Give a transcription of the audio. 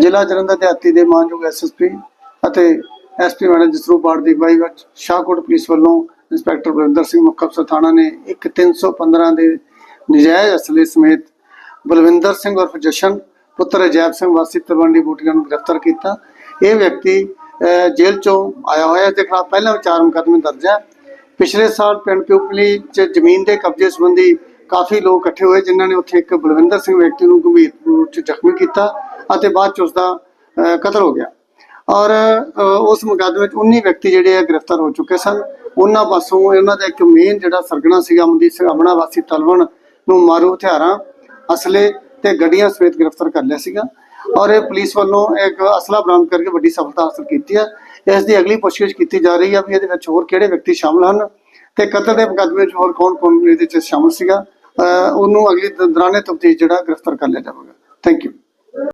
ਜ਼ਿਲ੍ਹਾ ਜਲੰਧਰ ਦਿਹਾਤੀ ਦੇ ਮਾਨਯੋਗ ਐਸਐਸਪੀ ਅਤੇ ਐਸਪੀ ਮੈਡਮ ਜਸਰੂਪ ਬਾੜ ਦੀ ਅਗਵਾਈ ਵਿੱਚ ਸ਼ਾਹਕੋਟ ਪੁਲਿਸ ਵੱਲੋਂ ਇੰਸਪੈਕਟਰ ਬਲਵਿੰਦਰ ਸਿੰਘ ਮੁੱਖ ਅਫਸਰ ਨੇ ਇੱਕ 315 ਦੇ ਨਜਾਇਜ਼ ਅਸਲੇ ਸਮੇਤ ਬਲਵਿੰਦਰ ਸਿੰਘ ਉਰਫ ਜਸ਼ਨ, ਪੁੱਤਰ ਅਜੈਬ ਸਿੰਘ ਵਾਸੀ ਤਲਵੰਡੀ ਬੂਟੀਆਂ ਨੂੰ ਗ੍ਰਿਫਤਾਰ ਕੀਤਾ। ਇਹ ਵਿਅਕਤੀ ਜੇਲ੍ਹ ਚੋਂ ਆਇਆ ਹੋਇਆ ਹੈ ਤੇ ਖਿਲਾਫ ਪਹਿਲਾਂ ਵੀ ਚਾਰ ਮੁਕੱਦਮੇ ਦਰਜ ਹੈ। ਪਿਛਲੇ ਸਾਲ ਪਿੰਡ ਪਿਉਪਲੀ 'ਚ ਜ਼ਮੀਨ ਦੇ ਕਬਜ਼ੇ ਸੰਬੰਧੀ ਕਾਫੀ ਲੋਕ ਇਕੱਠੇ ਹੋਏ, ਜਿਨ੍ਹਾਂ ਨੇ ਉੱਥੇ ਇੱਕ ਬਲਵਿੰਦਰ ਸਿੰਘ ਵਿਅਕਤੀ ਨੂੰ ਗੰਭੀਰ ਰੂਪ 'ਚ ਜ਼ਖਮੀ ਕੀਤਾ। ਅਤੇ ਬਾਅਦ 'ਚ ਉਸ ਦਾ ਕਤਲ ਹੋ ਗਿਆ। ਔਰ ਉਸ ਮੁਕੱਦਮੇ 'ਚ 19 ਵਿਅਕਤੀ ਜਿਹੜੇ ਆ ਗ੍ਰਿਫਤਾਰ ਹੋ ਚੁੱਕੇ ਸਨ। ਉਹਨਾਂ ਪਾਸੋਂ ਉਹਨਾਂ ਦਾ ਇੱਕ ਮੇਨ ਜਿਹੜਾ ਸਰਗਣਾ ਸੀਗਾ ਅਮਨਦੀਪ ਸਿੰਘ ਅਮਣਾ ਵਾਸੀ ਤਲਵਣ ਨੂੰ ਮਾਰੂ ਹਥਿਆਰਾਂ, ਅਸਲੇ ਤੇ ਗੱਡੀਆਂ ਸਮੇਤ ਗ੍ਰਿਫਤਾਰ ਕਰ ਲਿਆ ਸੀਗਾ। ਔਰ ਇਹ ਪੁਲਿਸ ਵੱਲੋਂ ਇੱਕ ਅਸਲਾ ਬਰਾਮਦ ਕਰਕੇ ਵੱਡੀ ਸਫਲਤਾ ਹਾਸਲ ਕੀਤੀ ਹੈ। ਇਸ ਦੀ ਅਗਲੀ ਪੁੱਛਗਿੱਛ ਕੀਤੀ ਜਾ ਰਹੀ ਹੈ ਵੀ ਇਹਦੇ ਵਿੱਚ ਹੋਰ ਕਿਹੜੇ ਵਿਅਕਤੀ ਸ਼ਾਮਲ ਹਨ ਤੇ ਕਤਲ ਦੇ ਮੁਕੱਦਮੇ 'ਚ ਹੋਰ ਕੌਣ-ਕੌਣ ਇਹਦੇ 'ਚ ਸ਼ਾਮਲ ਸੀਗਾ। ਅਹ, ਉਹਨੂੰ ਅਗਲੀ ਦ- ਦੌਰਾਨੇ ਤਫਤੀਸ਼ ਜਿਹੜਾ ਗ੍ਰਿਫਤਾਰ ਕਰ ਲਿਆ ਜਾਵੇਗਾ। Thank you